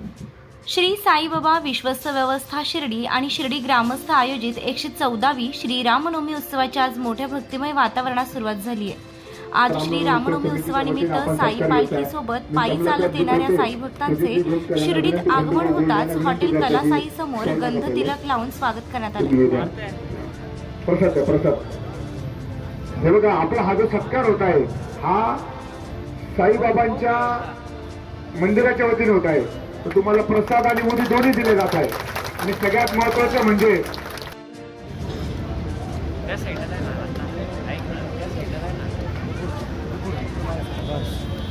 श्री साईबाबा विश्वस्त व्यवस्था शिर्डी आणि शिर्डी ग्रामस्थ आयोजित एकशे चौदावी श्री रामनवमी उत्सवाची आज मोठ्या भक्तिमय वातावरणात सुरुवात झाली आहे. आज श्री रामनवमी उत्सवानिमित्त साई पालखीसोबत पायी चालत येणाऱ्या साई भक्तांचे शिर्डीत आगमन होताच हॉटेल कला साई समोर गंध तिलक लावून स्वागत करण्यात आले. हे बघा आपला हा जो सत्कार होत आहे हा साईबाबांच्या मंदिराच्या वतीने होत आहे. तर तुम्हाला प्रसाद आणि मोदी दोन्ही दिले जात आहे आणि सगळ्यात महत्वाचं म्हणजे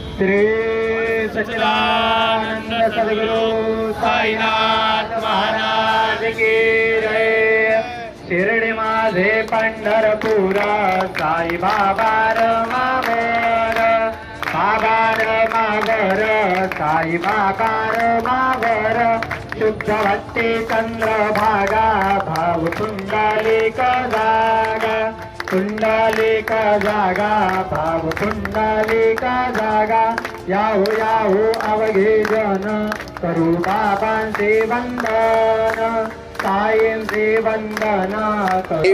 श्री सच्चिदानंद सद्गुरु साईनाथ महाराज की जय. शिर्डी माझे पंढरपुरा साई बाबा मागर मागर साई बाबार मागर शुद्ध भक्ती चंद्रभागा भाव कुंडलिक जागा कुंडलिक जागा भाव कुंडलिक जागा याहू याहू अवघे जन करू बाबांचे वंदन साईंचे वंदन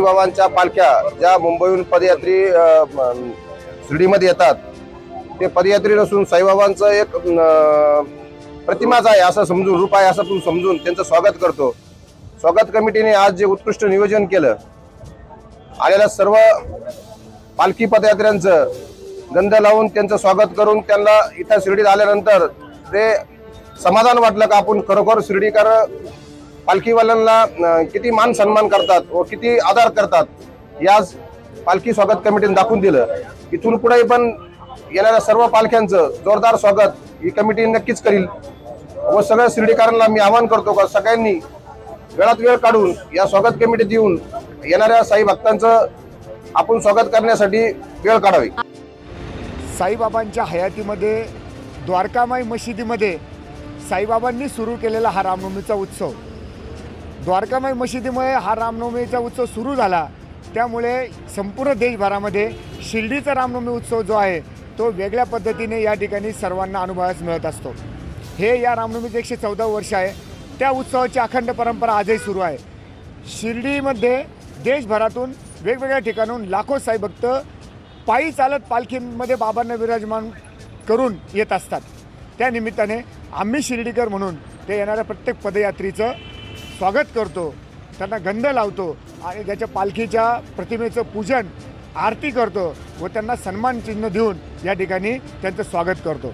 बाबांच्या पालख्या ज्या मुंबईहून पदयात्री शिर्डीमध्ये येतात ते पदयात्री नसून साईबाबांचं एक प्रतिमाच आहे असं समजून रूप आहे असं आपण समजून त्यांचं स्वागत करतो. स्वागत कमिटीने आज जे उत्कृष्ट नियोजन केलं आलेल्या सर्व पालखी पदयात्र्यांचं गंध लावून त्यांचं स्वागत करून त्यांना इथं शिर्डीत आल्यानंतर ते समाधान वाटलं का आपण खरोखर शिर्डीकर पालखीवाल्यांना किती मान सन्मान करतात व किती आदर करतात याच पालखी स्वागत कमिटीने दाखवून दिलं. इथून पुढे पण येणाऱ्या सर्व पालख्यांचं जोरदार स्वागत ही कमिटी नक्कीच करील. व सगळ्या शिर्डीकरांना मी आवाहन करतो का सगळ्यांनी वेळात वेळ काढून या स्वागत कमिटीत येऊन येणाऱ्या साई भक्तांचं आपण स्वागत करण्यासाठी वेळ काढावी. साईबाबांच्या हयातीमध्ये द्वारकामाई मशिदीमध्ये साईबाबांनी सुरू केलेला हा रामनवमीचा उत्सव. द्वारकामाई मशिदीमुळे हा रामनवमीचा उत्सव सुरू झाला. त्यामुळे संपूर्ण देशभरामध्ये शिर्डीचा रामनवमी उत्सव जो आहे तो वेगळ्या पद्धतीने या ठिकाणी सर्वांना अनुभवास मिळत असतो. हे या रामनवमीचं एकशे चौदा वर्ष आहे. त्या उत्सवाची अखंड परंपरा आजही सुरू आहे. शिर्डीमध्ये देशभरातून वेगवेगळ्या ठिकाणून लाखो साईभक्त पायी चालत पालखीमध्ये बाबांना विराजमान करून येत असतात. त्या निमित्ताने आम्ही शिर्डीकर म्हणून ते येणाऱ्या प्रत्येक पदयात्रीचं स्वागत करतो. त्यांना गंध लावतो आणि त्याच्या पालखीच्या प्रतिमेचं पूजन आरती करतो व त्यांना सन्मान चिन्ह देऊन या ठिकाणी त्यांचं स्वागत करतो.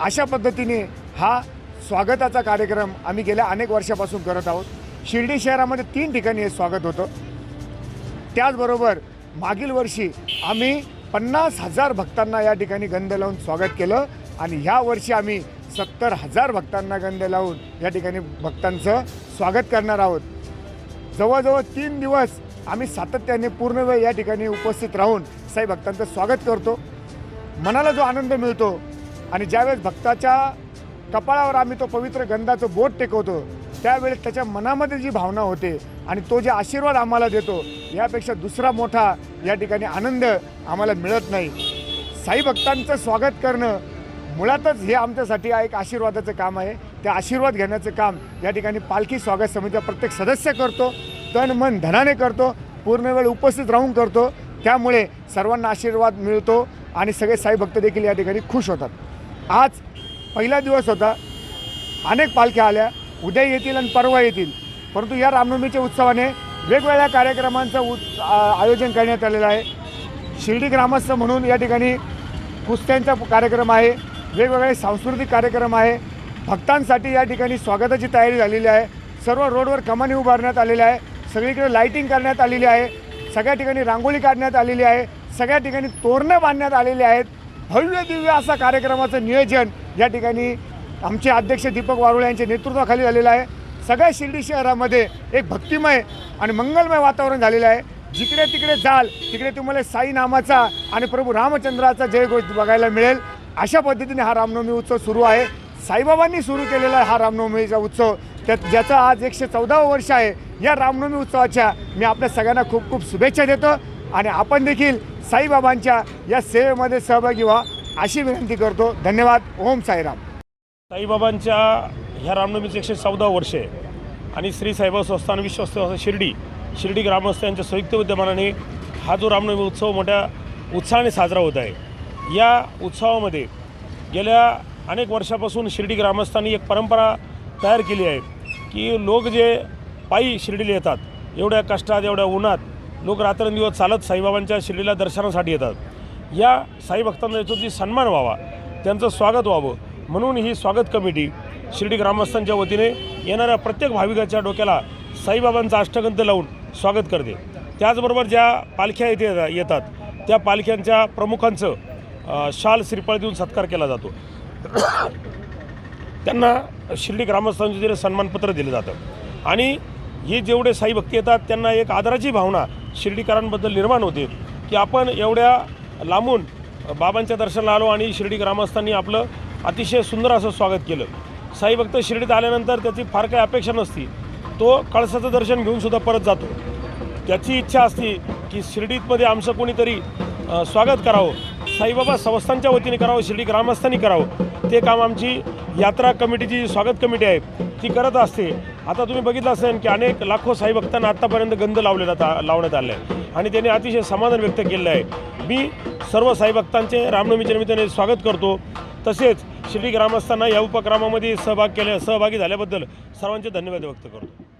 अशा पद्धतीने हा स्वागताचा कार्यक्रम आम्ही गेल्या अनेक वर्षापासून करत आहोत. शिर्डी शहरामध्ये तीन ठिकाणी हे स्वागत होतं. त्याचबरोबर मागील वर्षी आम्ही पन्नास हजार भक्तांना या ठिकाणी गंध लावून स्वागत केलं आणि ह्या वर्षी आम्ही सत्तर हजार भक्तांना गंध लावून या ठिकाणी भक्तांचं स्वागत करणार आहोत. जवळजवळ तीन दिवस आम्ही सातत्याने पूर्ण वेळ या ठिकाणी उपस्थित राहून साई भक्तांचं स्वागत करतो. मनाला जो आनंद मिळतो आणि ज्यावेळेस भक्ताच्या कपाळावर आम्ही तो पवित्र गंधाचं बोट टेकवतो त्यावेळेस त्याच्या मनामध्ये जी भावना होते आणि तो जे आशीर्वाद आम्हाला देतो यापेक्षा दुसरा मोठा या ठिकाणी आनंद आम्हाला मिळत नाही. साई भक्तांचं स्वागत करणं मुळातच हे आमच्यासाठी एक आशीर्वादाचं काम आहे. ते आशीर्वाद घेण्याचं काम या ठिकाणी पालखी स्वागत समितीचा प्रत्येक सदस्य करतो तन मन धनाने करतो पूर्ण वेळ उपस्थित राहून करतो. त्यामुळे सर्वांना आशीर्वाद मिळतो आणि सगळे साई भक्त देखील या ठिकाणी खुश होतात. आज पहिला दिवस होता. अनेक पालख्या आल्या. उद्या येतील आणि परवा येतील. परंतु या रामनवमीच्या उत्सवाने वेगवेगळ्या कार्यक्रमांचं उत् आयोजन करण्यात आलेलं आहे. शिर्डी ग्रामस्थ म्हणून या ठिकाणी कुस्त्यांचा कार्यक्रम आहे. वेगवेगळे सांस्कृतिक कार्यक्रम आहे. भक्तांसाठी या ठिकाणी स्वागताची तयारी झालेली आहे. सर्व रोडवर कमानी उभारण्यात आलेल्या आहे. सगळीकडे लाईटिंग करण्यात आलेली आहे. सगळ्या ठिकाणी रांगोळी काढण्यात आलेली आहे. सगळ्या ठिकाणी तोरणं बांधण्यात आलेली आहेत. भव्य दिव्य असा कार्यक्रमाचं नियोजन या ठिकाणी आमचे अध्यक्ष दीपक वारुळे यांच्या नेतृत्वाखाली झालेलं आहे. सगळ्या शिर्डी शहरामध्ये एक भक्तिमय आणि मंगलमय वातावरण झालेलं आहे. जिकडे तिकडे जाल तिकडे तुम्हाला साई नामाचा आणि प्रभू रामचंद्राचा जयघोष बघायला मिळेल. अशा पद्धतीने हा रामनवमी उत्सव सुरू आहे. साईबाबांनी सुरू केलेला हा रामनवमीचा उत्सव. त्यात ज्याचं आज एकशे चौदावं वर्ष आहे या रामनवमी उत्सवाच्या मी आपल्या सगळ्यांना खूप खूप शुभेच्छा देतो आणि आपण देखील साईबाबांच्या या सेवेमध्ये सहभागी व्हा अशी विनंती करतो. धन्यवाद. ओम साईराम. साईबाबांच्या ह्या रामनवमीचं एकशे चौदा वर्ष आहे. आणि श्री साईबा संस्थान विश्वस्त शिर्डी शिर्डी ग्रामस्थ यांच्या संयुक्त विद्यमानाने हा जो रामनवमी उत्सव मोठ्या उत्साहाने साजरा होत आहे. या उत्सवामध्ये गेल्या अनेक वर्षापासून शिर्डी ग्रामस्थांनी एक परंपरा तयार केली आहे की लोक जे पायी शिर्डीला येतात एवढ्या कष्टात एवढ्या उन्हात लोक रात्रंदिवस चालत साईबाबांच्या शिर्डीला दर्शनासाठी येतात. या साई भक्तांना याचा जी सन्मान व्हावा त्यांचं स्वागत व्हावं. म्हणून ही स्वागत कमिटी शिर्डी ग्रामस्थांच्या वतीने येणाऱ्या प्रत्येक भाविकाच्या डोक्याला साईबाबांचा अष्टगंध लावून स्वागत करते. त्याचबरोबर ज्या पालख्या येथे येतात त्या पालख्यांच्या प्रमुखांचं शाल श्रीफळ देऊन सत्कार केला जातो. त्यांना शिर्डी ग्रामस्थांचे जे सन्मानपत्र दिलं जातं. आणि हे जेवढे साई भक्ती येतात त्यांना एक आदराची भावना शिर्डीकरांबद्दल निर्माण होते की आपण एवढ्या लांबून बाबांच्या दर्शनाला आलो आणि शिर्डी ग्रामस्थांनी आपलं अतिशय सुंदर असं स्वागत केलं. साई भक्त शिर्डीत आल्यानंतर त्याची फार काही अपेक्षा नसती. तो कळसाचं दर्शन घेऊन सुद्धा परत जातो. त्याची इच्छा असते की शिर्डीतमध्ये आमचं कोणीतरी स्वागत करावं. साईबाबा संस्थांच्या वतीने करावं शिर्डी ग्रामस्थांनी करावं. ते काम आमची यात्रा कमिटीची जी स्वागत कमिटी आहे ती करत असते. आता तुम्ही बघितलं असेल की अनेक लाखो साई भक्तांना आत्तापर्यंत गंध लावलेला ता- लावण्यात आलं आहे आणि त्यांनी अतिशय समाधान व्यक्त केलेलं आहे मी सर्व साई भक्तांचे रामनवमीच्या निमित्ताने स्वागत करतो. तसेच शिर्डी ग्रामस्थांना या उपक्रमामध्ये सहभाग केल्या सहभागी झाल्याबद्दल सर्वांचे धन्यवाद व्यक्त करतो.